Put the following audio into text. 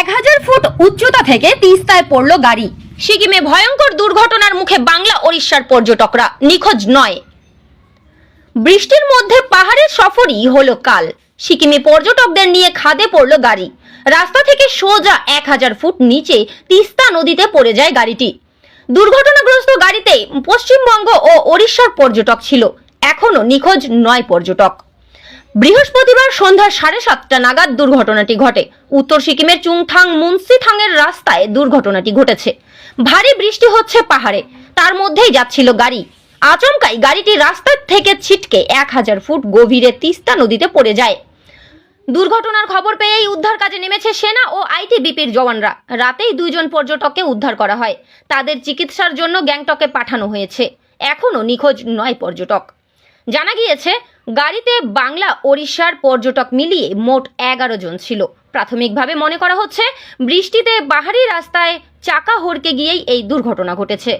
এক হাজার ফুট উচ্চতা থেকে তিস্তায় পড়ল গাড়ি। সিকিমে ভয়ঙ্কর দুর্ঘটনার মুখে বাংলা ওড়িশার পর্যটকরা নিখোঁজ নয়। বৃষ্টির মধ্যে পাহাড়ের সফরই হলো কাল। সিকিমে পর্যটকদের নিয়ে খাদে পড়ল গাড়ি। রাস্তা থেকে সোজা এক হাজার ফুট নিচে তিস্তা নদীতে পড়ে যায় গাড়িটি। দুর্ঘটনাগ্রস্ত গাড়িতে পশ্চিমবঙ্গ ও ওড়িশার পর্যটক ছিল। এখনও নিখোঁজ নয় পর্যটক। বৃহস্পতিবার সন্ধ্যা সাড়ে সাতটা নাগাদ দুর্ঘটনাটি ঘটে। উত্তর সিকিমের চুংথাং মুন্সিথাংয়ের রাস্তায় দুর্ঘটনাটি ঘটেছে। ভারী বৃষ্টি হচ্ছে পাহাড়ে, তার মধ্যেই যাচ্ছিল গাড়ি। আচমকাই গাড়িটি রাস্তার থেকে ছিটকে এক হাজার ফুট গভীরে তিস্তা নদীতে পড়ে যায়। দুর্ঘটনার খবর পেয়েই উদ্ধার কাজে নেমেছে সেনা ও আইটিবিপির জওয়ানরা। রাতেই দুইজন পর্যটককে উদ্ধার করা হয়। তাদের চিকিৎসার জন্য গ্যাংটকে পাঠানো হয়েছে। এখনও নিখোঁজ নয় পর্যটক। জানা গিয়েছে, গাড়িতে বাংলা, ওড়িশার পর্যটক মিলিয়ে মোট এগারো জন ছিল। প্রাথমিকভাবে মনে করা হচ্ছে, বৃষ্টিতে বাহারি রাস্তায় চাকা হড়কে গিয়েই এই দুর্ঘটনা ঘটেছে।